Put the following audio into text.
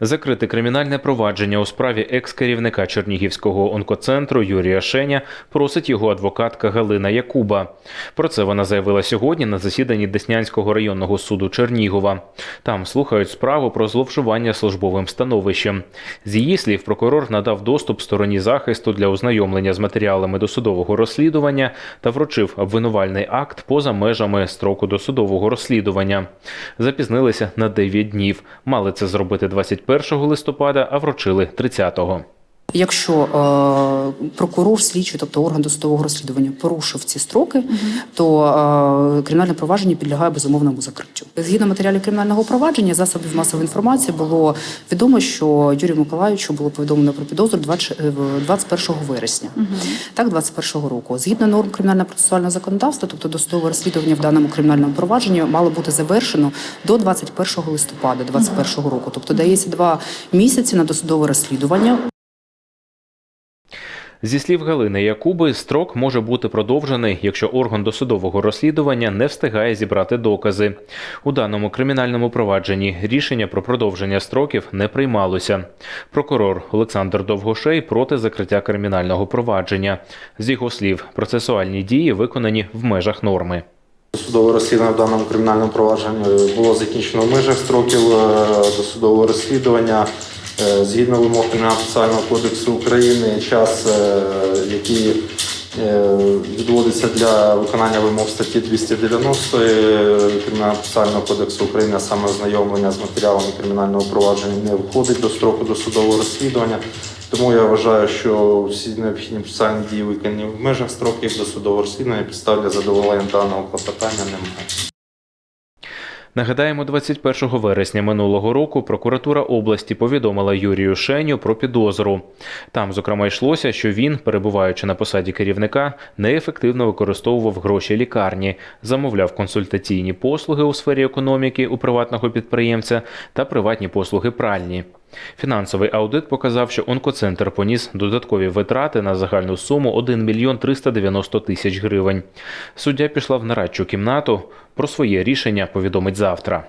Закрити кримінальне провадження у справі екс-керівника Чернігівського онкоцентру Юрія Шеня просить його адвокатка Галина Якуба. Про це вона заявила сьогодні на засіданні Деснянського районного суду Чернігова. Там слухають справу про зловживання службовим становищем. З її слів, прокурор надав доступ стороні захисту для ознайомлення з матеріалами досудового розслідування та вручив обвинувальний акт поза межами строку досудового розслідування. Запізнилися на 9 днів. Мали це зробити 21 листопада, а вручили 30-го. Якщо е, прокурор, слідчий, тобто орган досудового розслідування, порушив ці строки, то е, кримінальне провадження підлягає безумовному закриттю. Згідно матеріалів кримінального провадження, засобів масової інформації було відомо, що Юрію Миколаївичу було повідомлено про підозру 20 е, 21 вересня, так, 21 року. Згідно норм кримінального процесуального законодавства, тобто досудове розслідування в даному кримінальному провадженні мало бути завершено до 21 листопада 21 року. Тобто дається два місяці на досудове розслідування. Зі слів Галини Якуби, строк може бути продовжений, якщо орган досудового розслідування не встигає зібрати докази. У даному кримінальному провадженні рішення про продовження строків не приймалося. Прокурор Олександр Довгошей проти закриття кримінального провадження. З його слів, процесуальні дії виконані в межах норми. Судове розслідування в даному кримінальному провадженні було закінчено в межах строків е, досудового розслідування. Е, Згідно вимог Кримінально-процесуального кодексу України, час, е, який е, відводиться для виконання вимог статті 290 Кримінально-процесуального кодексу України, а саме ознайомлення з матеріалами кримінального провадження, не входить до строку досудового розслідування. Тому я вважаю, що всі необхідні процесуальні дії виконані в межах строків досудового розслідування підстав для задоволення даного клопотання немає. Нагадаємо, 21 вересня минулого року прокуратура області повідомила Юрію Шеню про підозру. Там, зокрема, йшлося, що він, перебуваючи на посаді керівника, неефективно використовував гроші лікарні, замовляв консультаційні послуги у сфері економіки у приватного підприємця та приватні послуги пральні. Фінансовий аудит показав, що онкоцентр поніс додаткові витрати на загальну суму 1 мільйон 390 тисяч гривень. Суддя пішла в нарадчу кімнату. Про своє рішення повідомить завтра.